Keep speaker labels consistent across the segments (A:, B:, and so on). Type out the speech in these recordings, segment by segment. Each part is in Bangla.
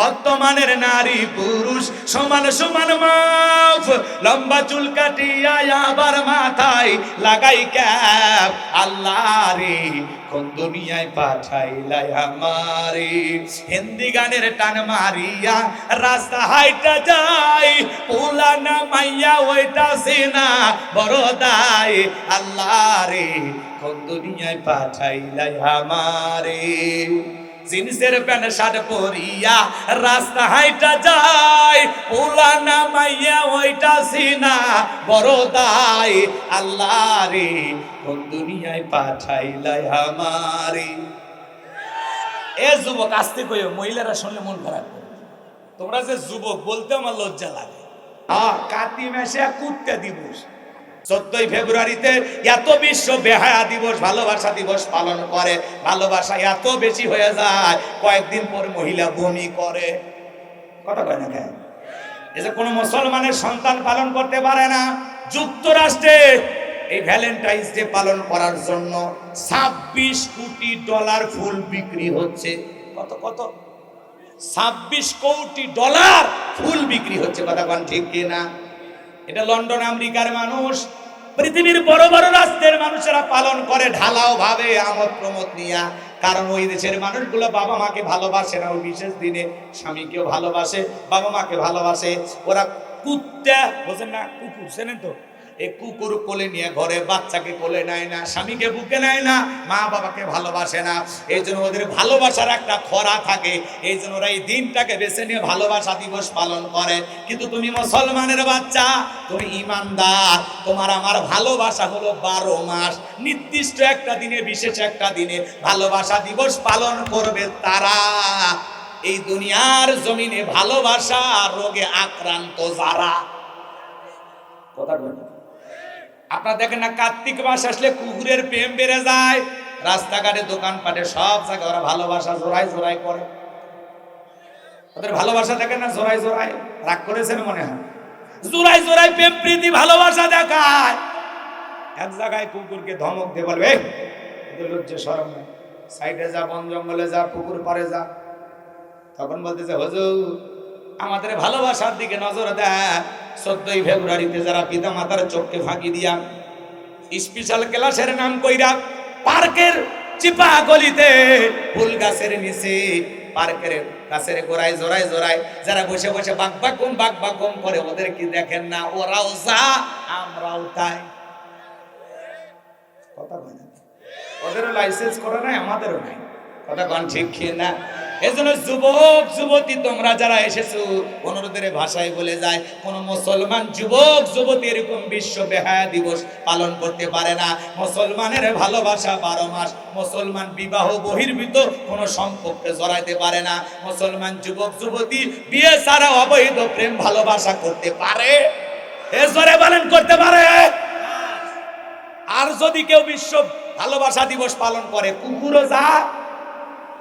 A: বর্তমানের নারী পুরুষ, সমান সমান মাফ লম্বা চুল কাটিয়া আবার মাথায় লাগাই ক্যাপ। আল্লাহ রে কোন দুনিয়ায় পাঠাইলাই আমারে। হিন্দি গানের টান মারিয়া রাস্তা হাইটা যাই, পুলানা মাইয়া ওইটা সেনা বড় দায় আল্লাহ রে কোন দুনিয়ায় পাঠাইলাই আমারে। জিন্সের প্যান্ট শার্ট পরিয়া রাস্তা হাইটা যায় পুলানা মাইয়া ওইটা সিনা, বড় দায় আল্লাহ রে কোন দুনিয়ায় পাঠাইলাই আমারে। এ যুবক, আসতে কইও, মহিলারা শুনলে মন খারাপ তোমরা যে যুবক, বলতে আমার লজ্জা লাগে। হ্যাঁ কাতি মাসে কুত্তে দিবস। চোদ্দই ফেব্রুয়ারিতে এত বিশ্ব বেহায়া দিবস, ভালোবাসা দিবস পালন করে, ভালোবাসা এত বেশি হয়ে যায়, কয়েকদিন পর মহিলা বমি করে। কথা কয় না কেন? এই যে কোনো মুসলমানের সন্তান পালন করতে পারে না, যুক্তরাষ্ট্রে এই ভ্যালেন্টাইন্স ডে পালন করার জন্য ছাব্বিশ কোটি ডলার ফুল বিক্রি হচ্ছে। কত কত? ছাব্বিশ কোটি ডলার ফুল বিক্রি হচ্ছে, কথা ঠিক কিনা? এটা লন্ডন, আমেরিকার মানুষ পৃথিবীর বড় বড় রাষ্ট্রের মানুষেরা পালন করে, ঢালাও ভাবে, আমোদ প্রমোদ নিয়া। কারণ ওই দেশের মানুষগুলো বাবা মাকে ভালোবাসে না ওই বিশেষ দিনে স্বামীকেও ভালোবাসে, বাবা মাকে ভালোবাসে। ওরা কুত্তা, বোঝেন না, কুকুর, চেনেন তো? কুকুর কোলে নিয়ে ঘরে, বাচ্চাকে কোলে নেয় না, স্বামীকে বুকে নেয় না, মা বাবাকে ভালোবাসে না। এই জন্য ওদের ভালোবাসার একটা খরা থাকে। এই জন্য ওরা এই দিনটাকে বেছে নিয়ে ভালোবাসা দিবস পালন করে। কিন্তু তুমি মুসলমানের বাচ্চা, তুমি ইমানদার। তোমার আমার ভালোবাসা হলো বারো মাস। নির্দিষ্ট একটা দিনে, বিশেষ একটা দিনে ভালোবাসা দিবস পালন করবে তারা। এই দুনিয়ার জমিনে ভালোবাসা রোগে আক্রান্ত যারা। কথা বলেন। আপনারা দেখেন না কার্তিক মাস আসলে কুকুরের প্রেম বেড়ে যায়। রাস্তাঘাটে দোকানপাটে সব জায়গায় ওরা ভালোবাসা জোড়াই জোড়াই করে। ওদের ভালোবাসা দেখেন না জোড়াই জোড়াই রাগ করেছেন মনে হয়? জোড়াই জোড়াই প্রেম প্রীতি ভালোবাসা দেখায়। এক জায়গায় কুকুরকে ধমক দিয়ে বলবে "এই, সরম সাইডে যা বন জঙ্গলে যা পুকুর পারে যা। তখন বলতেছে হজুর আমাদের ভালোবাসার দিকে নজর দেয়। চোদ্দই ফেব্রুয়ারিতে যারা পিতা মাতার চোখকে ফাঁকি দিয়া স্পেশাল ক্লাসের নাম কইরা পার্কের চিপা গলিতে ফুল গাছের নিচে পার্কের গাছের গোড়ায় জোড়ায় জোড়ায় যারা বসে বসে বাক বাকুম বাক বাকুম করে ওদের কি দেখেন না, ওরাও যা, আমরাও তাই। কথা ওদেরও লাইসেন্স করে নাই, আমাদেরও নাই। কথা কন, ঠিক খেয়ে না? এজন্য যুবক, যুবতী, তোমরা যারা এসেছ, অনুরোধের ভাষায় বলে যায়, কোন মুসলমান যুবক, যুবতী এরকম বিশ্ব বেহায়া দিবস পালন করতে পারে না। মুসলমানের ভালোবাসা বারো মাস, মুসলমান বিবাহ বহির্ভূত, কোন সম্পর্কে জড়াইতে পারে না। মুসলমান যুবক, যুবতী, বিয়ে ছাড়া অবৈধ প্রেম ভালোবাসা করতে পারে। এ জোরে বলেন, করতে পারে। আর যদি কেউ বিশ্ব ভালোবাসা দিবস পালন করে, কুকুরও যা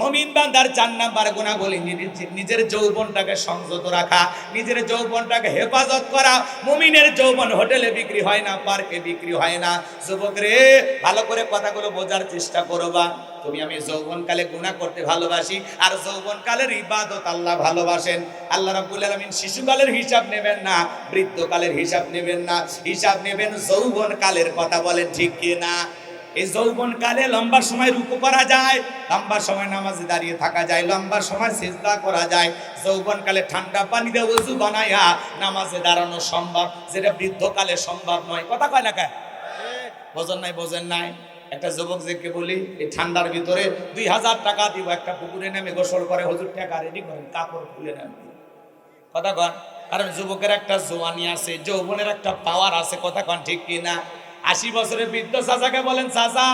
A: মমিন বান্দার চার নাম্বার গুণা বলি নিজের যৌবনটাকে সংযত রাখা, নিজের যৌবনটাকে হেফাজত করা। মমিনের যৌবন হোটেলে বিক্রি হয় না, পার্কে বিক্রি হয় না। যুবক রে, ভালো করে কথাগুলো বোঝার চেষ্টা করবা। তুমি আমি যৌবনকালে গুণা করতে ভালোবাসি, আর যৌবনকালের ইবাদত আল্লাহ ভালোবাসেন। আল্লাহ রাব্বুল আলামিন শিশুকালের হিসাব নেবেন না, বৃদ্ধকালের হিসাব নেবেন না। হিসাব নেবেন যৌবনকালের কথা বলেন, ঠিক কি না এই যৌবন কালে লম্বা সময় রুকু করা যায়, লম্বা সময় নামাজে দাঁড়িয়ে থাকা যায়, লম্বা সময় সেজদা করা যায়। যৌবন কালে ঠান্ডা পানি দিয়ে উজু বানায়া নামাজে দাঁড়ানো সম্ভব, যেটা বৃদ্ধকালে সম্ভব নয়। কথা কয় না কায় বোঝেন নাই বোঝেন নাই। একটা যুবক যেকে বলি, এই ঠান্ডার ভিতরে দুই হাজার টাকা দিব, একটা পুকুরে নেমে গোসল করে, হজুর টাকা রেডি করেন, কাপড় খুলে নেন। কথা কন, কারণ যুবকের একটা জোয়ানি আছে, যৌবনের একটা পাওয়ার আছে, কথা কন ঠিক কি না আশি বছরের বৃদ্ধ চাচাকে বলেন, চাচা,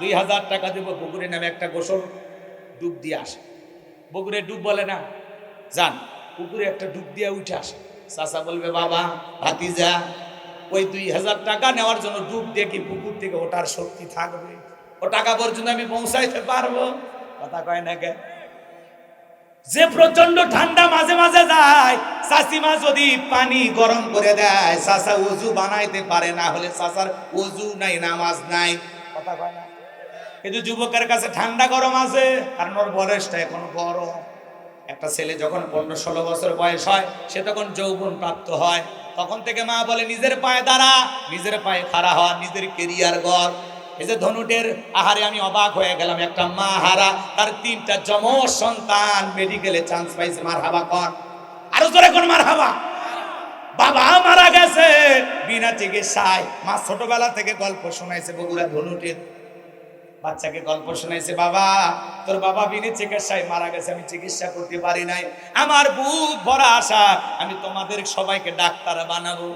A: দুই হাজার টাকা দেবো পুকুরে নামে একটা গোসল ডুব দিয়ে আসে। পুকুরে ডুব বলে না, যান, পুকুরে একটা ডুব দিয়ে উঠে আসে। চাচা বলবে, বাবা, ভাতিজা, ওই দুই হাজার টাকা নেওয়ার জন্য ডুব কি পুকুর থেকে ওটার শক্তি থাকবে? ও টাকা পর্যন্ত আমি পৌঁছাইতে পারব? কথা কয় না কে যে প্রচণ্ড ঠান্ডা মাঝে মাঝে যায় চাষিমা যদি পানি গরম করে দেয় চাষা উজু বানাইতে পারে না হলে চাষার উজু নাই, নামাজ নাই। কথা না? কিন্তু যুবকের কাছে ঠান্ডা গরম আছে কারণ ওর বয়সটা এখন গরম একটা ছেলে যখন পনেরো ষোলো বছর বয়স হয়, সে তখন যৌবন প্রাপ্ত হয়। তখন থেকে মা বলে, নিজের পায়ে দাঁড়া। নিজের পায়ে খাড়া হওয়া, নিজের কেরিয়ার গড়। এই যে ধনুটের আহারে আমি অবাক হয়ে গেলাম। একটা মা হারা, তার তিনটা যমজ সন্তান মেডিকেলে চান্স পাইছে। মার হাবা কর। আরও জোরে কোন মার হাবা বাবা মারা গেছে। বিনা চিকিৎসায়। মা ছোটবেলা থেকে গল্প শোনাইছে বগুড়া ধনুটের। বাচ্চাকে গল্প শোনাইছে, বাবা, তোর বাবা বিনে চিকিৎসায় মারা গেছে, আমি চিকিৎসা করতে পারি নাই। আমার বুক ভরা আশা, আমি তোমাদের সবাইকে ডাক্তার বানাবো।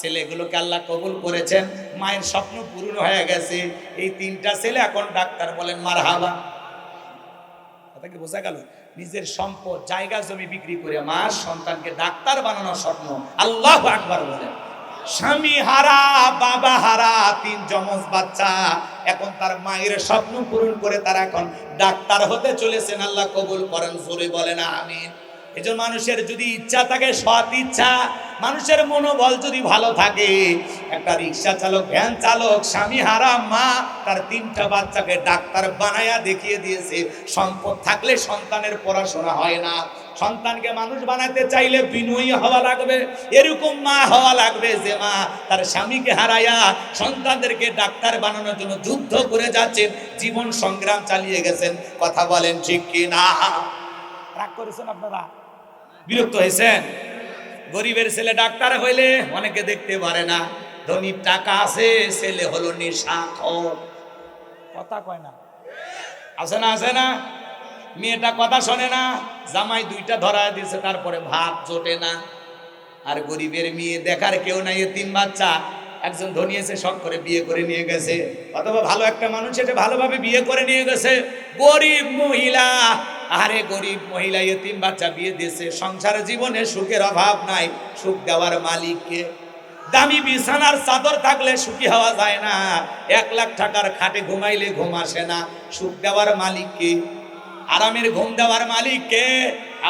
A: ছেলেগুলোকে আল্লাহ কবুল করেছেন, মায়ের স্বপ্ন পূরণ হয়ে গেছে। এই তিনটা ছেলে এখন ডাক্তার বলেন মার হাবা কথা কি বোঝা গেল? নিজের সম্পদ, জায়গা জমি বিক্রি করে মা সন্তানকে ডাক্তার বানানোর স্বপ্ন আল্লাহ আকবার বলেন। স্বামী হারা, বাবা হারা, তিন যমজ বাচ্চা। এখন তার মায়ের স্বপ্ন পূরণ করে তারা এখন ডাক্তার হতে চলেছেন। আল্লাহ কবুল করেন, জোরে বলেন, আমিন। এজন্য মানুষের যদি ইচ্ছা থাকে, সৎ ইচ্ছা, মানুষের মনোবল যদি ভালো থাকে, একটা রিক্সা চালক, ভ্যান চালক, স্বামী, হারা, মা, তার তিনটা বাচ্চাকে ডাক্তার বানায়া দেখিয়ে দিয়েছে, সম্পদ থাকলে সন্তানের পড়াশোনা হয় না। সন্তানকে মানুষ বানাতে চাইলে বিনয়ী হওয়া লাগবে, এরকম মা হওয়া লাগবে যে মা তার স্বামীকে হারাইয়া সন্তানদেরকে ডাক্তার বানানোর জন্য যুদ্ধ করে যাচ্ছেন, জীবন সংগ্রাম চালিয়ে গেছেন। কথা বলেন ঠিক কি না রাগ করেছেন আপনারা? বিরক্ত হয়েছেন গরিবের ছেলে ডাক্তার হইলে অনেকে দেখতে পারে না। ধনীর টাকা আছে, ছেলে হলো নিশাখর কথা কয় না। আছে না আছে না? মেয়েটা কথা শোনে না, জামাই দুইটা ধরা দিয়েছে, তারপরে ভাত জোটে না। আর গরিবের মেয়ে দেখার কেউ নাই তিন বাচ্চা। একজন ধনী এসে শখ করে বিয়ে করে নিয়ে গেছে। অথবা ভালো একটা মানুষ এটা ভালোভাবে বিয়ে করে নিয়ে গেছে। গরিব মহিলা আরে গরিব মহিলা এ তিন বাচ্চা বিয়ে দিয়েছে, সংসার জীবনে সুখের অভাব নাই, সুখ দেওয়ার মালিককে দামি বিছানার চাদর থাকলে সুখী হওয়া যায় না, এক লাখ টাকার খাটে ঘুমাইলে ঘুম আসে না, সুখ দেওয়ার মালিককে আরামের ঘুম দেওয়ার মালিককে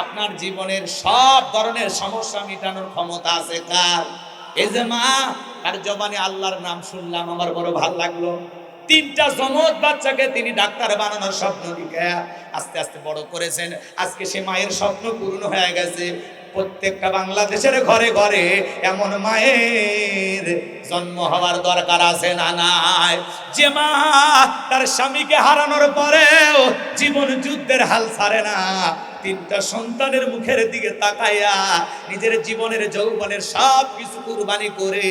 A: আপনার জীবনের সব ধরনের সমস্যা মেটানোর ক্ষমতা আছে কার? এই যে মা আর জবানে আল্লাহর নাম শুনলাম, আমার বড় ভালো লাগল। তিনটা জমজ বাচ্চাকে তিনি ডাক্তার বানানোর স্বপ্ন দিকে আস্তে আস্তে বড় করেছেন। আজকে সে মায়ের স্বপ্ন পূর্ণ হয়ে গেছে। প্রত্যেকটা বাংলাদেশের ঘরে ঘরে এমন মায়ের জন্ম হওয়ার দরকার আছে না নাই? যে মা তার স্বামীকে হারানোর পরেও জীবন যুদ্ধের হাল ছাড়ে না। তিনটা সন্তানের মুখের দিকে তাকাইয়া নিজের জীবনের যৌবনের সব কিছু কুরবানি করে,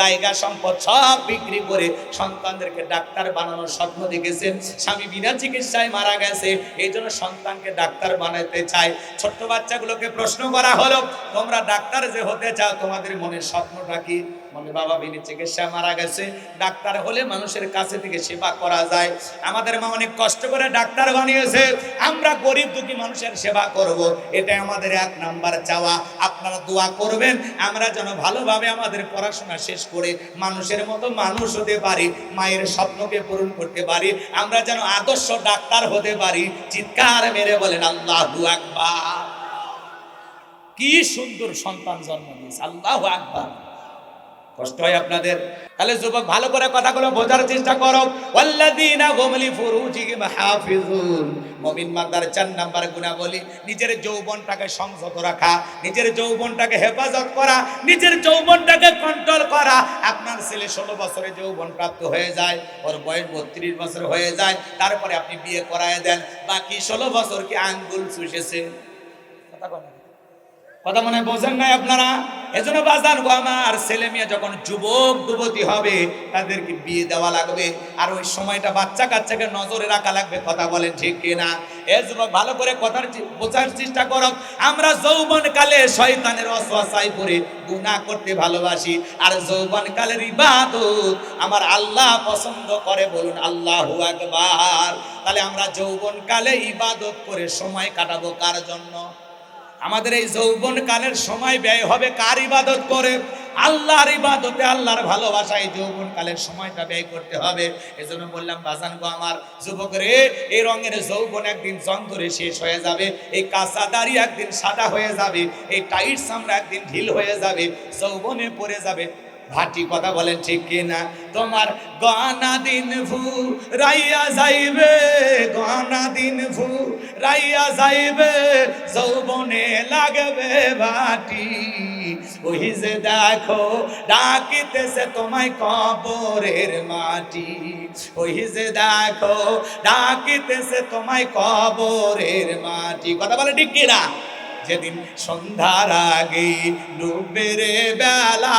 A: জায়গা সম্পদ সব বিক্রি করে সন্তানদেরকে ডাক্তার বানানোর স্বপ্ন দেখেছেন স্বামী বিনা চিকিৎসায় মারা গেছে, এই জন্য সন্তানকে ডাক্তার বানাতে চায়। ছোট্ট বাচ্চাগুলোকে প্রশ্ন করা হলো, তোমরা ডাক্তার যে হতে চাও, তোমাদের মনের স্বপ্নটা কি? মনে বাবা বিনি চিকিৎসা মারা গেছে। ডাক্তার হলে মানুষের কাছে থেকে সেবা করা যায়। আমাদের মা অনেক কষ্ট করে ডাক্তার বানিয়েছে। আমরা গরিব দুঃখী মানুষের সেবা করব। এটা আমাদের এক নাম্বার চাওয়া। আপনারা দোয়া করবেন। আমরা যেন ভালোভাবে আমাদের পড়াশোনা শেষ করে মানুষের মতো মানুষ হতে পারি, মায়ের স্বপ্নকে পূরণ করতে পারি। আমরা যেন আদর্শ ডাক্তার হতে পারি। চিৎকার মেরে বলেন, আল্লাহ আকবার। কি সুন্দর সন্তান জন্ম দিয়েছে। আল্লাহ আকবার। কষ্ট হয় আপনাদের। তাহলে যুবক, ভালো করে কথাগুলো বোঝার চেষ্টা করো। ওয়াল্লাযীনা হুম লিফুরুজিহিম হাফিজুন। মুমিন মাদার চার নাম্বার গুণাবলী, নিজের যৌবনটাকে সংযত রাখা, নিজের যৌবনটাকে হেফাজত করা, নিজের যৌবনটাকে কন্ট্রোল করা। আপনার ছেলে ষোলো বছরে যৌবন প্রাপ্ত হয়ে যায়, ওর বয়স বত্রিশ বছর হয়ে যায়, তারপরে আপনি বিয়ে করায় দেন। বাকি ষোলো বছর কি আঙ্গুল চুষেছে? কথা বলেন কথা মনে বোঝেন নাই আপনারা? এজন্য বাজান গো আমার ছেলে মেয়ে যখন যুবক, যুবতী হবে, তাদেরকে বিয়ে দেওয়া লাগবে। আর ওই সময়টা বাচ্চা কাচ্চাকে নজরে রাখা লাগবে, কথা বলেন ঠিক কিনা? এ যুবক, ভালো করে কথার বোঝার চেষ্টা করো। আমরা যৌবন কালে শয়তানের অসহায় পড়ে গুনাহ করতে ভালোবাসি। আর যৌবন কালের ইবাদত আমার আল্লাহ পছন্দ করে বলুন, আল্লাহু আকবার। তাহলে আমরা যৌবন কালে ইবাদত করে সময় কাটাবো কার জন্য? আমাদের এই যৌবন কালের সময় ব্যয় হবে কার ইবাদত করে? আল্লাহর ইবাদতে আল্লাহর ভালোবাসায় যৌবন কালের সময়টা ব্যয় করতে হবে। এজন্য বললাম, বাজান গো আমার যুবক রে এই রঙের যৌবন একদিন ধরে শেষ হয়ে যাবে, এই কাঁচা দাড়ি একদিন সাদা হয়ে যাবে, এই টাইট চামড়া একদিন ঢিল হয়ে যাবে, যৌবনে পড়ে যাবে। ভাটি কথা বলেন ঠিক কিনা? তোমার গনা দিন ভু, রাইয়া যাইবে। গনা দিন ভু, রাইয়া যাইবে। যৌবনে লাগবে ভাটি। ওই যে দেখো, ডাকিতেছে তোমায় কবরের মাটি। ওই যে দেখো, ডাকিতেছে তোমায় কবরের মাটি। কথা বলে ঠিক কিনা? যেদিন সন্ধ্যার আগে ডুবের বেলা,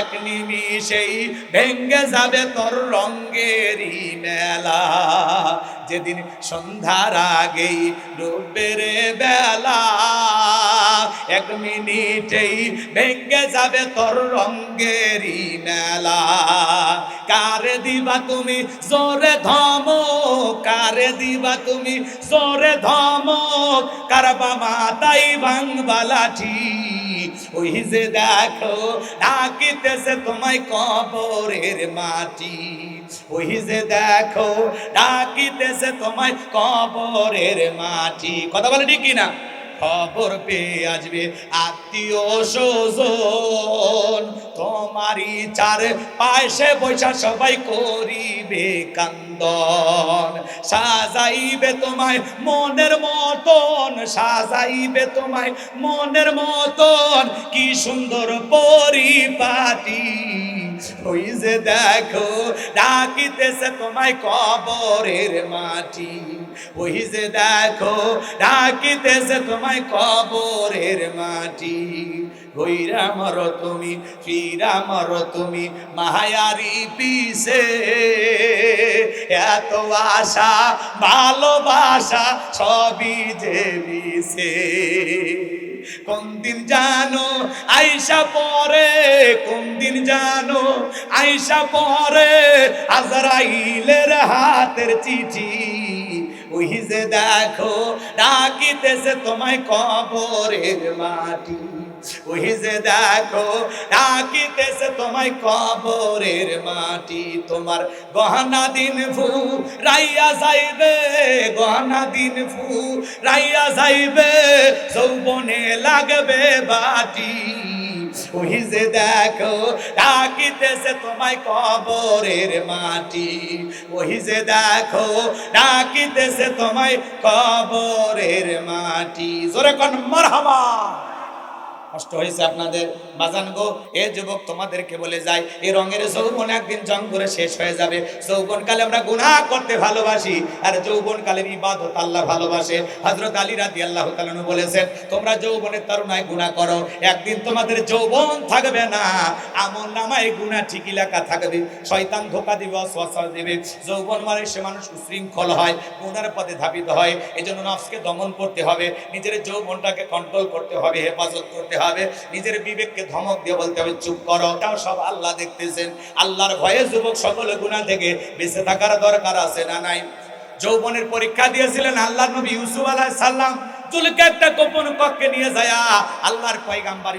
A: এক নিমিষেই ভেঙ্গে যাবে তোর রঙ্গেরই মেলা। যেদিন সন্ধ্যার আগেই ডুবের বেলা এক মিনিটেই ভেঙ্গে যাবে তোর রঙ্গেরই মেলা। কারে দিবা তুমি জোরে ধম কারে দিবা তুমি জোরে ধম কারবা মাতাই ভাঙবা লাঠি। ওই যে দেখো, ডাকিতেছে তোমায় কবরের মাটি। ওই যে দেখো, ডাকিতেছে তোমায় কবরের মাটি। কথা বলে ঠিক কিনা? খবর পেয়ে আসবে আত্মীয় স্বজন। তোমারই চার পাশে বৈশা সবাই করিবে কান্দন। সাজাইবে তোমায় মনের মতন, সাজাইবে তোমায় মনের মতন। কি সুন্দর পরিপাটি। ওই যে দেখো, ডাকিতেছে তোমায় কবরের মাটি। ওই যে দেখো, ডাকিতেছে তোমায় কবরের মাটি। হইরা মর তুমি, ফিরা মর তুমি, মায়ারি পিসে এত আশা, ভালোবাসা সবই যে বিষে কোন দিন জানো? আইসা পরে, কোন দিন জানো? আইসা পরে, আজরাইলের হাতের চিঠি। ওই যে দেখো, ডাকিতেছে তোমায় কবরের মাটি। ওই যে দেখো, ডাকিতেছে তোমায় কবরের মাটি। তোমার গহনা দিন ফু, রাইয়া যাইবে, গহনা দিন ফু, রাইয়া যাইবে, যৌবনে লাগবে বাটি। ওই যে দেখো, ডাকিতেছে তোমায় কবরের মাটি। ওই যে দেখো, ডাকিতেছে তোমায় কবরের মাটি। জোরে কোন, মারহাবা! কষ্ট হয়েছে আপনাদের। বাজান গো, এ যুবক তোমাদেরকে বলে যায় এই রঙের যৌবন একদিন জং করে শেষ হয়ে যাবে। যৌবন কালে আমরা গুনাহ করতে ভালোবাসি, আর যৌবন কালের ইবাদত আল্লাহ ভালোবাসে। হযরত আলী রাদিয়াল্লাহু তাআলা বলেছেন, তোমরা যৌবনের তরুণায় গুনাহ করো, একদিন তোমাদের যৌবন থাকবে না। আমল নামায় গুনাহ ঠিকই লেখা থাকবে। শয়তান ধোকা দিবে ওয়াসওয়াসা দিবে। যৌবন মানে সে মানুষ উশৃঙ্খল হয়, গুনার পথে ধাবিত হয়। এজন্য নফসকে দমন করতে হবে, নিজের যৌবনটাকে কন্ট্রোল করতে হবে, হেফাজত করতে হবে, নিজের বিবেককে ধমক দিয়ে বলতে হবে, চুপ করো। তাও সব আল্লাহ দেখতেছেন। আল্লাহর ভয়ে যুবক সকল গুণা থেকে বেঁচে থাকার দরকার আছে না নাই? যৌবনের পরীক্ষা দিয়েছিলেন আল্লাহ নবী ইউসুফ আলাইহিস সালাম। চুলকে একটা গোপন কক্ষে নিয়ে যায়, আল্লাহর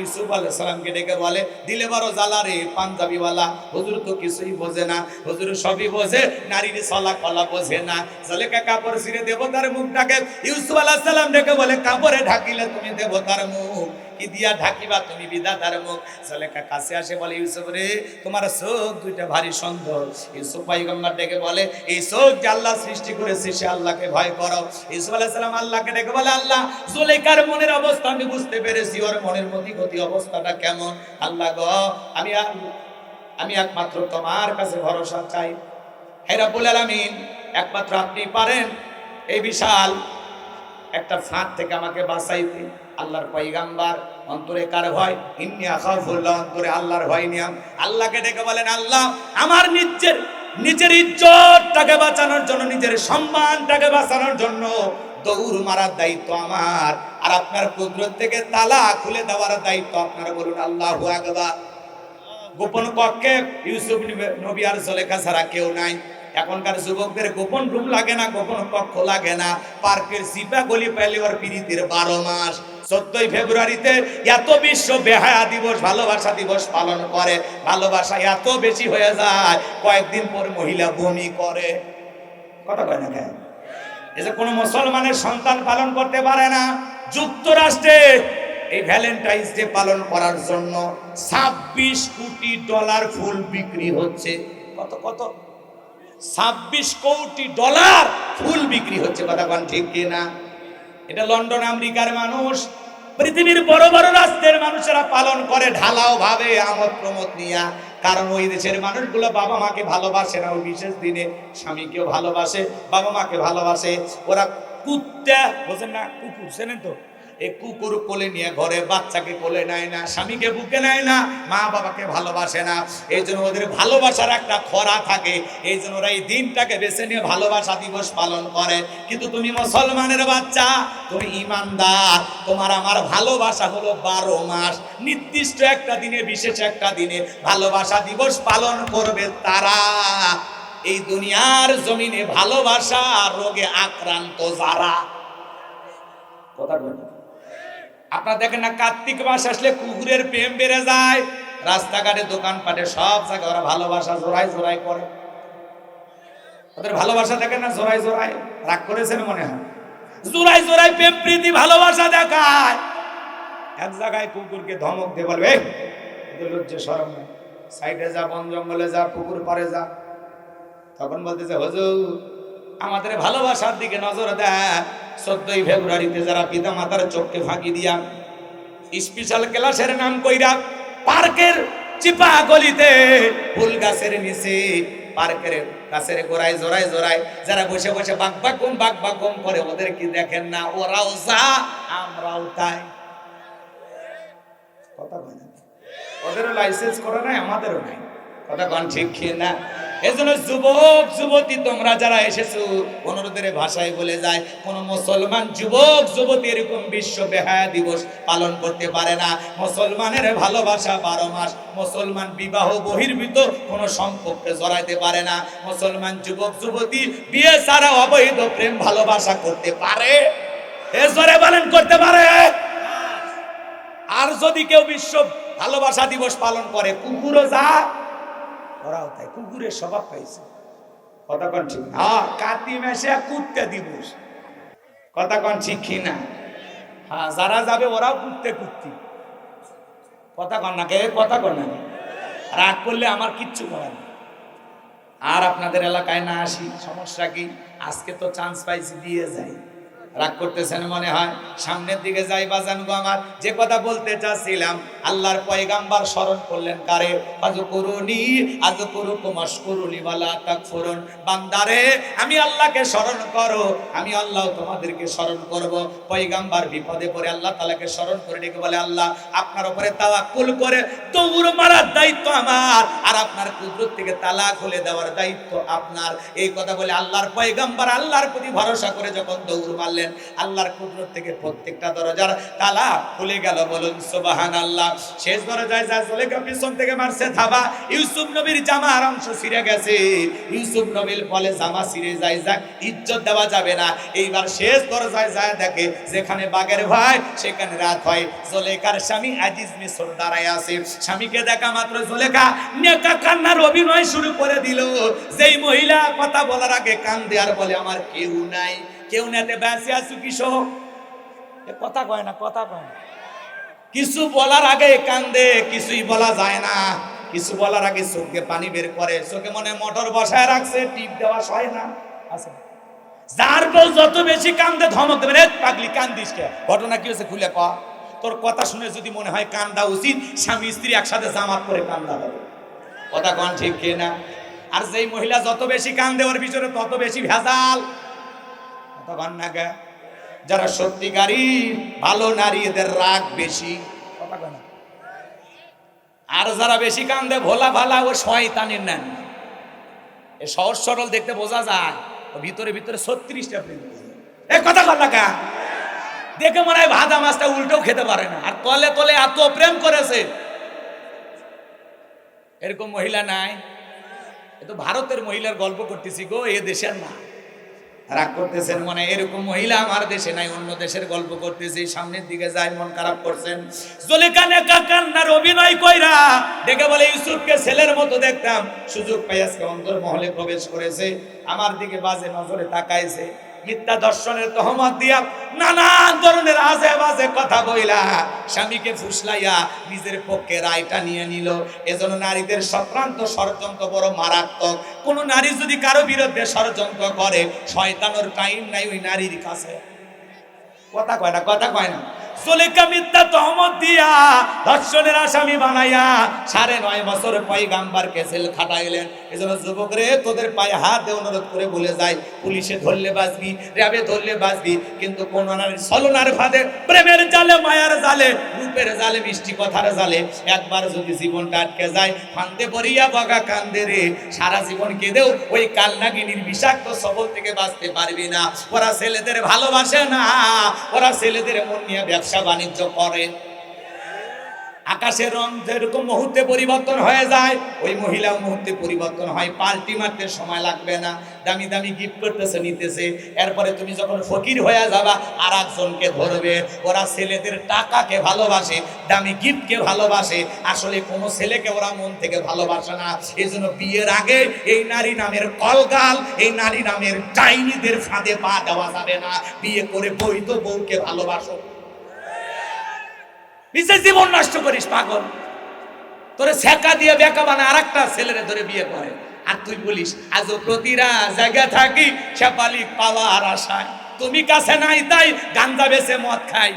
A: ইউসুফ আলাইহিস সালামকে ডেকে বলে, দিলে বড় জ্বালা পাঞ্জাবিওয়ালা। হুজুর তো কিছুই বোঝে না। হুজুর সবই বোঝে, নারীর চলা কলা বোঝে না। জলেকা কাপড় ছিঁড়ে দেবতার মুখ ডাকে ইউসুফ আলাইহিস সালাম ডেকে বলে, কাপড়ে ঢাকিলে তুমি দেবতার মুখ। কি দিয়া ঢাকিবা তুমি বিধাতার মুখ। জলেকা কাছে আসে বলে, ইউসুফ রে, তোমার চোখ দুইটা ভারী সুন্দর। ইউসুফ পয়গম্বর ডেকে বলে, এই চোখ যে আল্লাহ সৃষ্টি করেছে, সে আল্লাহকে ভয় করো। ইউসুফ আলাইহিস সালাম আল্লাহকে ডেকে বলে, আল্লাহ জুলেখার মনের অবস্থা আমি বুঝতে পেরেছি। ওর মনের মতি গতি অবস্থাটা কেমন? আল্লাহ গো, আমি আমি একমাত্র তোমার কাছে ভরসা চাই। হে রাব্বুল আলামিন, একমাত্র আপনি পারেন। এই বিশাল একটা ফাঁদ থেকে আমাকে বাঁচাইতে। আল্লাহর পয়গাম্বার, অন্তরে কার ভয়? ইন্নি আখাফুল্লাহ অন্তরে আল্লাহর ভয় নিয়াম আল্লাহকে ডেকে বলেন, আল্লাহ, আমার নিজের নিজের ইজ্জতটাকে বাঁচানোর জন্য, নিজের সম্মানটাকে বাঁচানোর জন্য দৌড় মারার দায়িত্ব আমার। আর আপনার কুদরত থেকে তালা খুলে দেওয়ার দায়িত্ব আপনার। বলুন, আল্লাহ গোপন কক্ষে ইউসুফ নবী আর জলেখা ছাড়া কেউ নাই। এখনকার যুবকদের গোপন রুম লাগে না, গোপন কক্ষ লাগে না। পার্কের সিপা গলি পাইলে ওর পিড়িতের বারো মাস। চোদ্দই ফেব্রুয়ারিতে এত বিশ্ব বেহায়া দিবস, ভালোবাসা দিবস পালন করে। ভালোবাসা এত বেশি হয়ে যায়, কয়েকদিন পর মহিলা বমি করে। কথা কয় না কেন? এই যে কোনো মুসলমানের সন্তান পালন করতে পারে না, যুক্তরাষ্ট্রে এই ভ্যালেন্টাইন্স ডে পালন করার জন্য ছাব্বিশ কোটি ডলার ফুল বিক্রি হচ্ছে। কত কত? ছাব্বিশ কোটি ডলার ফুল বিক্রি হচ্ছে কথা কোন ঠিক কিনা? এটা লন্ডন আমেরিকার মানুষ পৃথিবীর বড় বড় রাষ্ট্রের মানুষেরা পালন করে ঢালাও ভাবে আমোদ প্রমোদ নিয়া। কারণ ওই দেশের মানুষগুলো বাবা মাকে ভালোবাসে না ওই বিশেষ দিনে স্বামীকেও ভালোবাসে বাবা মাকে ভালোবাসে। ওরা কুত্তা বোঝেন না কুকুর চেনেন তো? এই কুকুর কোলে নিয়ে ঘরে, বাচ্চাকে কোলে নেয় না, স্বামীকে বুকে নেয় না, মা বাবাকে ভালোবাসে না। এই জন্য ওদের ভালোবাসার একটা খরা থাকে। এই জন্য ওরা এই দিনটাকে বেছে নিয়ে ভালোবাসা দিবস পালন করে। কিন্তু তুমি মুসলমানের বাচ্চা, তুমি ইমানদার। তোমার আমার ভালোবাসা হলো বারো মাস। নির্দিষ্ট একটা দিনে, বিশেষ একটা দিনে ভালোবাসা দিবস পালন করবে তারা। এই দুনিয়ার জমিনে ভালোবাসা রোগে আক্রান্ত যারা। কথা বলুন। আপনারা দেখেন না কার্তিক মাস আসলে কুকুরের প্রেম বেড়ে যায়। রাস্তাঘাটে দোকানপাটে সব জায়গায় ওরা ভালোবাসা জোড়াই জোড়াই করে। ওদের ভালোবাসা দেখেন না জোড়াই জোড়াই রাগ করেছেন মনে হয়? জোড়াই জোড়াই প্রেম প্রীতি ভালোবাসা দেখায়। এক জায়গায় কুকুরকে ধমক দিয়ে বলবে "এই, তোদের লজ্জা সরম সাইডে যা বন জঙ্গলে যা পুকুর পারে যা। তখন বলতেছে হজুর আমাদের ভালোবাসার দিকে নজর দেয়। চোদ্দই ফেব্রুয়ারিতে যারা পিতা মাতার চোখকে ফাঁকি দিয়া স্পেশাল ক্লাসের নাম কইরা পার্কের চিপা গলিতে ফুল গাছের নিচে পার্কের গাছের গোড়ায় জোড়ায় জোড়ায় যারা বসে বসে বাক বাকুম বাক বাকুম করে ওদের কি দেখেন না? ওরাও যা, আমরাও তাই। কথা ওদেরও লাইসেন্স করে নাই, আমাদেরও নাই। কথা কন ঠিক না? এজন্য যুবক, যুবতী, তোমরা যারা এসেছ, অনুরোধের ভাষায় বলে যায়, কোন মুসলমান যুবক, যুবতী এরকম বিশ্ব বেহায়া দিবস পালন করতে পারে না। মুসলমানের ভালোবাসা বারো মাস, মুসলমান বিবাহ বহির্ভূত, কোন সম্পর্কে জড়াইতে পারে না। মুসলমান যুবক, যুবতী, বিয়ে ছাড়া অবৈধ প্রেম ভালোবাসা করতে পারে। এ জোরে বলেন, করতে পারে। আর যদি কেউ বিশ্ব ভালোবাসা দিবস পালন করে, কুকুরও যা ওরাও তাই কুকুরের স্বভাব পাইছে। কথা কন ঠিক হ্যাঁ কাতি মেশে কুত্তে দিবস। কথা কন ঠিক কি না? হ্যাঁ যারা যাবে ওরাও কুত্তে কুত্তি। কথা কন না কে? কথা কন না রাগ করলে আমার কিচ্ছু করার না আর আপনাদের এলাকায় না আসি সমস্যা কি? আজকে তো চান্স পাইছি দিয়ে যাই। রাগ করতেছেন মনে হয়। সামনের দিকে যাই বাজান গো আমার। যে কথা বলতে চাচ্ছিলাম, আল্লাহর পয়গাম্বার স্মরণ করলেন কারে? আজ করুনি আজ করু কুমাস করুনি বালা ফোরন বান্দারে, আমি আল্লাহকে স্মরণ করো। আমি আল্লাহ তোমাদেরকে স্মরণ করব। পয়গাম্বার বিপদে পড়ে আল্লাহ তালাকে স্মরণ করে ডেকে বলে, আল্লাহ, আপনার উপরে তাওয়াক্কুল করে দৌড় মারার দায়িত্ব আমার। আর আপনার কুদরত থেকে তালা খুলে দেওয়ার দায়িত্ব আপনার। এই কথা বলে আল্লাহর পয়গাম্বার আল্লাহর প্রতি ভরসা করে যখন দৌড় মারলেন আল্লাহর কুদরত থেকে প্রত্যেকটা দরজার তালা খুলে গেল বলুন সুবাহান আল্লাহ শেষ দরজায় যা জলেকা পিছন থেকে মারছে থাবা ইউসুফ নবীর জামার অংশ ছিঁড়ে গেছে। ইউসুফ নবীর ফলে জামা ছিঁড়ে যায় যাক, ইজ্জত দেওয়া যাবে না। এইবার শেষ দরজায় যায় দেখে, যেখানে বাগের ভাই, সেখানে রাত হয়। জলেকার স্বামী আজিজ মিশর দাঁড়ায় আছে। স্বামীকে দেখা মাত্র জলেখা নেকা কান্নার অভিনয় শুরু করে দিল। যেই মহিলা কথা বলার আগে কান দেয়ার বলে, আমার কেউ নাই। কেউ নেতে বেঁচে আছো এ কথা কয় না, কথা কয় না। কিছু বলার আগে কান্দে কিছুই বলা যায় না। কিছু বলার আগে চোখে পানি বের করে, চোখে মনে মোটর বসায় রাখছে, টিপ দেওয়া হয় না। আছে যার বউ যত বেশি কান্দে ধমক দেবে পাগলি, কান্দিস কে? ঘটনা কি হয়েছে খুলে ক? তোর কথা শুনে যদি মনে হয় কান্দা উচিত, স্বামী, স্ত্রী একসাথে জামাত করে কান্দা হবে। কথা কন ঠিক কে না আর যেই মহিলা যত বেশি কান্দে ওর ভিতরে তত বেশি ভেজাল। কথা কন না গে। যারা সত্যিকারী, ভালো নারী এদের রাগ বেশি। কথা। আর যারা বেশি কান্দে, ভোলা ভালা ও শয়তানের নেন। এ সহজ সরল দেখতে বোঝা যায় ভিতরে ভিতরে ছত্রিশটা এ কথা না কা দেখে মনে হয় ভাজা মাছটা উল্টেও খেতে পারে না। আর তলে তলে এত প্রেম করেছে। এরকম মহিলা নাই। এ তো ভারতের মহিলার গল্প করতেছি গো, এ দেশের না রাগ করতেছেন, মনে এরকম মহিলা আমার দেশে নাই, অন্য দেশের গল্প করতেছি, সামনের দিকে যায়, মন খারাপ করছেন। জলিকানে কান্নার অভিনয় কইরা দেখে বলে, ইউসুফকে ছেলের মতো দেখতাম। সুযোগ পাই আজকে অন্তর্মহলে প্রবেশ করেছে। আমার দিকে বাজে নজরে তাকাইছে। মিথ্যা দর্শনের তহমত দিয়া নানান ধরনের আজে বাজে কথা বইলা স্বামীকে ফুসলাইয়া নিজের পক্ষে রায়টা নিয়ে নিল। এজন্য নারীদের সক্রান্ত ষড়যন্ত্র বড় মারাত্মক। কোন নারী যদি কারও বিরুদ্ধে ষড়যন্ত্র করে, শয়তানোর টাইম নাই ওই নারীর কাছে। কথা কয় না, কথা কয় না। সুলেখা মিথ্যা তহমত দিয়া ধর্ষণের আসামি বানাইয়া সাড়ে নয় বছর পয়গাম্বার কেসেল খাটাইলেন এজন্য যুবক রে তোদের পায়ে হাত দিয়ে অনুরোধ করে বলে যায় পুলিশে ধরলে বাঁচবি, র্যাবে ধরলে বাঁচবি, কিন্তু কোন নারী ছলনার ফাঁদে, প্রেমের জালে, মায়ার জালে, রূপের জালে, মিষ্টি কথার জালে, একবার যদি জীবনটা আটকে যায়, ফান্দে পড়িয়া বগা কান্দে রে, সারা জীবন কেঁদেও ওই কালনাগিনীর বিষাক্ত সবল থেকে বাঁচতে পারবি না। ওরা ছেলেদের ভালোবাসে না, ওরা ছেলেদের মন নিয়ে ব্যবসা বাণিজ্য করে। আকাশের রং যেরকম মুহূর্তে পরিবর্তন হয়ে যায়, ওই মহিলাও মুহূর্তে পরিবর্তন হয়। পাল্টি মারতে সময় লাগবে না। দামি দামি গিফট করতেছে, নিতেছে। এরপরে তুমি যখন ফকির হয়ে যাবা আর একজনকে ধরবে। ওরা ছেলেদের টাকাকে ভালোবাসে, দামি গিফটকে ভালোবাসে। আসলে কোনো ছেলেকে ওরা মন থেকে ভালোবাসে না। এই জন্য বিয়ের আগে এই নারী নামের কলগাল, এই নারী নামের ডাইনিদের ফাঁদে পা দেওয়া যাবে না। বিয়ে করে বৈধ বউকে ভালোবাসো। নিজের জীবন নষ্ট করিস, পাগল। তোরে ছেকা দিয়ে বেকা বানা আর একটা ছেলেরে ধরে বিয়ে করে। আর তুই বলিস, আজও প্রতিরা জায়গা থাকি শেপালি পাওয়ার আশায়। তুমি কাছে নাই তাই গান্দা বেছে মদ খাই।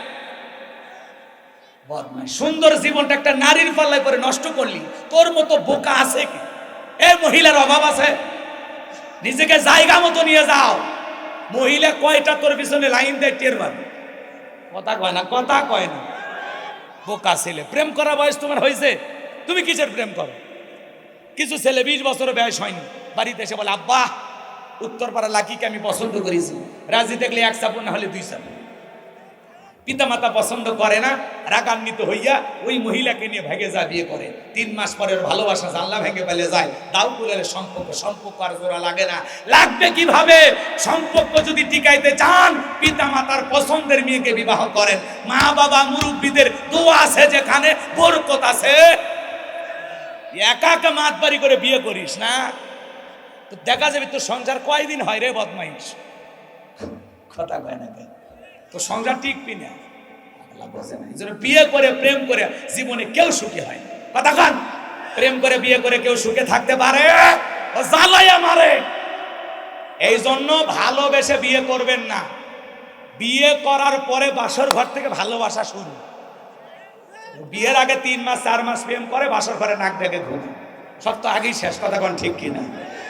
A: সুন্দর জীবনটা একটা নারীর পাল্লায় করে নষ্ট করলি। তোর মতো বোকা আছে কি? এ মহিলার অভাব আছে। নিজেকে জায়গা মতো নিয়ে যাও। মহিলা কয়টা তোর পিছনে লাইন দেয় টের পাবে? কথা কয় না, কথা কয় না। বোকা ছেলে। প্রেম করা বয়স তোমার হয়েছে? তুমি কিসের প্রেম করো? কিছু ছেলে বিশ বছর বয়স হয়নি। বাড়িতে এসে বলে, আব্বা, উত্তরপাড়া লাকিকে আমি পছন্দ করেছি। রাজি দেখলে এক চাপুর না হলে দুই চাপুর পিতা মাতা পছন্দ করে না, রাগান্বিত হইয়া ওই মহিলাকে নিয়ে ভেঙে যা বিয়ে করে। তিন মাস পরের ভালোবাসা জানলা ভেঙে ফেলে যায়। দাউকুলের সম্পর্ক সম্পর্ক আর জোড়া লাগে না। লাগবে কীভাবে? সম্পর্ক যদি টিকাইতে চান পিতা মাতার পছন্দের মেয়েকে বিবাহ করেন। মা বাবা মুরব্বীদের দোয়া আছে যেখানে, বরকত আছে। একা একা মাত বাড়ি করে বিয়ে করিস না। তো দেখা যাবে তোর সংসার কয়দিন হয় রে বদমাইশ? কথা কয় না কেন? তো সংসার টিকবি না? বিয়ে করে, প্রেম করে জীবনে কেউ সুখী হয়। কথা কান। প্রেম করে, বিয়ে করে কেউ সুখে থাকতে পারে? মারে এই জন্য ভালোবেসে বিয়ে করবেন না। বিয়ে করার পরে বাসর ঘর থেকে ভালোবাসা শুরু। বিয়ের আগে তিন মাস, চার মাস প্রেম করে, বাসর ঘরে নাক ডেকে ঘুরে সব তো আগেই শেষ। কথা কন ঠিক কিনা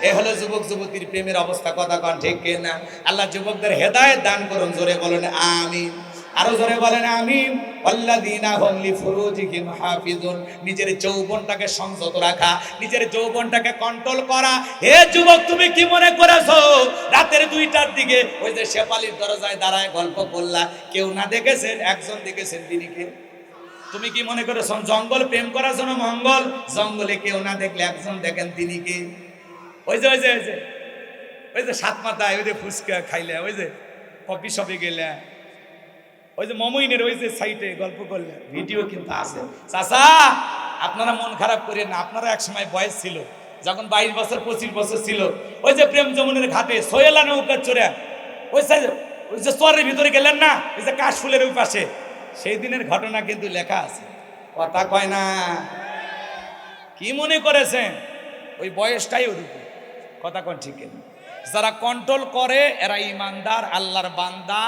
A: এ হলো যুবক যুবতীর প্রেমের অবস্থা, কথা কন ঠিক কিনা? আল্লাহ যুবকদের হেদায়েত দান করুন, জোরে বলেন আমিন। আরও জোরে বলেন হাফিজুন। নিজের যৌবনটাকে সংযত রাখা, নিজের যৌবনটাকে কন্ট্রোল করা। হে যুবক, তুমি কি মনে করেছ? রাতের দুইটার দিকে ওই যে শেপালির দরজায় দাঁড়ায় গল্প করলা। কেউ না দেখেছেন, একজন দেখেছেন, তিনি কে? তুমি কি মনে করেছ? জঙ্গল প্রেম করার জন্য মঙ্গল? জঙ্গলে কেউ না দেখলে একজন দেখেন, তিনি কি? ওই যে ওই যে ওই যে ওই যে সাত মাথায় ওই যে ফুচকা খাইলে, ওই যে কফি শপে গেলে। ওই যে মমইনের ওই যে সাইটে গল্প করলে, ভিডিও কিন্তু আছে। চাচা, আপনারা মন খারাপ করেন না, আপনারা এক সময় বয়স ছিল, যখন বাইশ বছর, পঁচিশ বছর ছিল, ওই যে প্রেম যমুনের ঘাটে সোয়েলা নৌকা চড়ে, ওই সাইজ ওই যে চরের ভিতরে গেলেন না, ওই যে কাশফুলের ওই পাশে, সেই দিনের ঘটনা কিন্তু লেখা আছে। কথা কয় না। কি মনে করেছেন? ওই বয়সটাই ওরকম কথা কোন ঠিক যারা কন্ট্রোল করে, এরা ইমানদার, আল্লাহর বান্দা,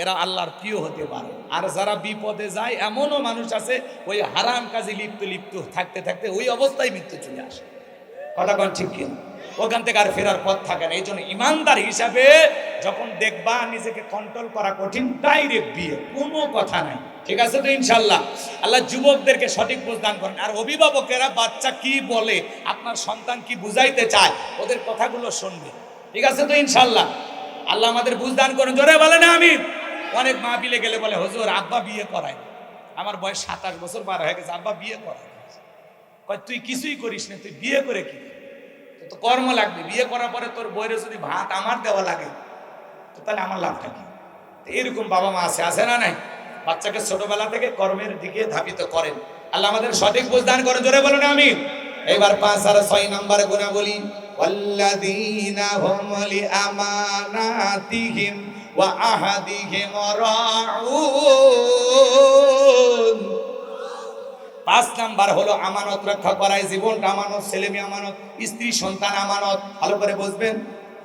A: এরা আল্লাহর প্রিয় হতে পারে। আর যারা বিপদে যায়, এমনও মানুষ আছে, ওই হারাম কাজে লিপ্ত লিপ্ত থাকতে থাকতে ওই অবস্থায় মৃত্যু চলে আসে। কথা কোন ঠিক কিনা? ওখান থেকে আর ফেরার পথ থাকে না। এই জন্য ইমানদার হিসাবে যখন দেখবা নিজেকে কন্ট্রোল করা কঠিন ডাইরেক্ট বিয়ে, কোনো কথা নাই। ঠিক আছে তো ইনশাল্লাহ আল্লাহ যুবকদেরকে সঠিক বুঝদান করেন। আর অভিভাবকেরা বাচ্চা কি বলে, আপনার সন্তান কি বুঝাইতে চায়, ওদের কথাগুলো শুনবে। ঠিক আছে তো ইনশাল্লাহ আল্লাহ আমাদের বুঝদান করেন। জোরে বলে না আমি অনেক মা বিলে গেলে বলে, হুজুর, আব্বা বিয়ে করায় আমার বয়স সাতাশ বছর পার হয়ে গেছে, আব্বা বিয়ে করায় তুই কিছুই করিস না, তুই বিয়ে করে কি? তো কর্ম লাগবে বিয়ে করার পরে তোর বইরে যদি ভাত আমার দেওয়া লাগে তো তাহলে আমার লাভটা কি তো এরকম বাবা মা আছে আছে না নাই বাচ্চাকে ছোটবেলা থেকে কর্মের দিকে ধাবিত করেন আল্লাহ আমাদের সঠিক বুঝদান করেন জোরে বলুন আমি এবার পাঁচ আর ছয় নম্বর গুণা বলি والذين هم لأماناتهم وعهدهم راعون পাঁচ নাম্বার হলো আমানত রক্ষা করায় জীবনটা আমানত, ছেলে মেয়ে আমানত, স্ত্রী সন্তান আমানত। ভালো করে বুঝবেন?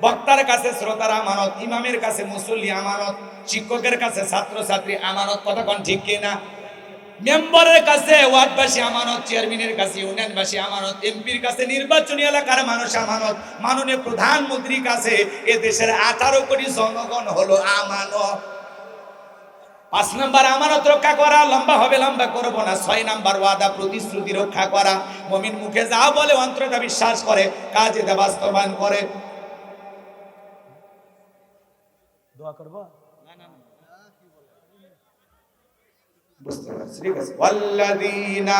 A: বক্তার কাছে, শ্রোতার আমানত, ইমামের কাছে মুসল্লি আমানত, শিক্ষকের কাছে ছাত্রছাত্রী আমানত কোন ঠিক কিনা মেম্বারের কাছে, ওয়ার্ডবাসী আমানত, চেয়ারম্যানের কাছে, ইউনিয়নবাসী আমানত, এমপির কাছে, নির্বাচনী এলাকার মানুষ আমানত। মাননীয় প্রধানমন্ত্রীর কাছে এ দেশের আঠারো কোটি জনগণ হলো আমানত। পাঁচ নাম্বার আমানত রক্ষা করা লম্বা হবে লম্বা করব না। ছয় নাম্বার ওয়াদা প্রতিশ্রুতি রক্ষা করা। মমিন মুখে যা বলে অন্তরটা বিশ্বাস করে কাজে তা বাস্তবায়ন করে। দোয়া করব? ওয়াল্লাযীনা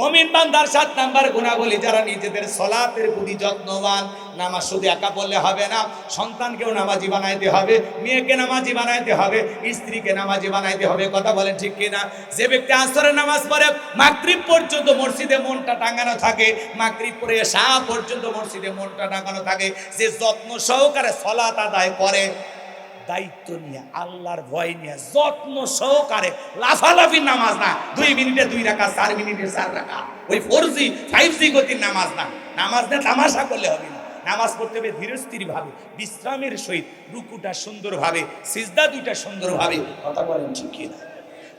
A: মমিন বান্দার সাত নাম্বার গুণাবলী যারা নিজেদের সলাতের প্রতি যত্নবান, নামাজ শুধু একা বললে হবে না, সন্তানকেও নামাজি বানাইতে হবে, মেয়েকে নামাজি বানাইতে হবে, স্ত্রীকে নামাজি বানাইতে হবে, কথা বলেন ঠিক কিনা? যে ব্যক্তি আসরের নামাজ পড়ে, মাগরিব পর্যন্ত মসজিদে মনটা টাঙানো থাকে, মাগরিব পরে শাহ পর্যন্ত মসজিদে মনটা টাঙানো থাকে, যে যত্ন সহকারে সলাত আদায় করে দায়িত্ব নিয়ে, আল্লাহর ভয় নিয়ে, যত্ন সহকারে লাফালাফির নামাজ না। দুই মিনিটে দুই রাখা চার মিনিটে চার রাখা ওই ফোর জি ফাইভ জি গতির নামাজ না। নামাজ না তামাশা করলে হবে না। নামাজ পড়তে হবে ধীরস্থির ভাবে, বিশ্রামের সহিত, রুকুটা সুন্দরভাবে সিজদা দুইটা সুন্দরভাবে কথা বলেন কি না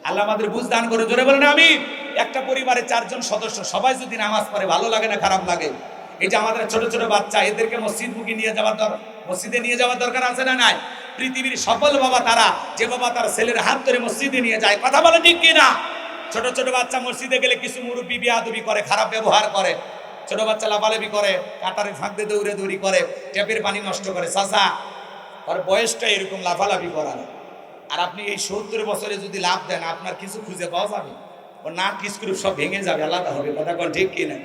A: আল্লাহ আমাদের বুঝ দান করে, জোরে বলেন আমি একটা পরিবারে চারজন সদস্য, সবাই যদি নামাজ পড়ে, ভালো লাগে না, খারাপ লাগে? এই যে আমাদের ছোট ছোট বাচ্চা, এদেরকে মসজিদ মুখী নিয়ে যাওয়ার দরকার। মসজিদে নিয়ে যাওয়ার দরকার আছে না নাই? পৃথিবীর সফল বাবা তারা, যে বাবা তার ছেলের হাত ধরে মসজিদে নিয়ে যায়, কথা বলে ঠিক কিনা? ছোট ছোট বাচ্চা মসজিদে গেলে কিছু মুরব্বী বিয়াদবি করে, খারাপ ব্যবহার করে। ছোট বাচ্চা লাফালাফি করে, কাটারে ফাঁক দিয়ে দৌড়ে দৌড়ি করে, ট্যাপের পানি নষ্ট করে। চাচা, ওর বয়সটা এরকম লাফালাফি করার। আর আপনি এই সত্তর বছরে যদি লাভ দেন, আপনার কিছু খুঁজে পাওয়া যাবে? ও নাক স্ক্রুপ সব ভেঙে যাবে আলাদা হবে, কথা কোন ঠিক কিনা?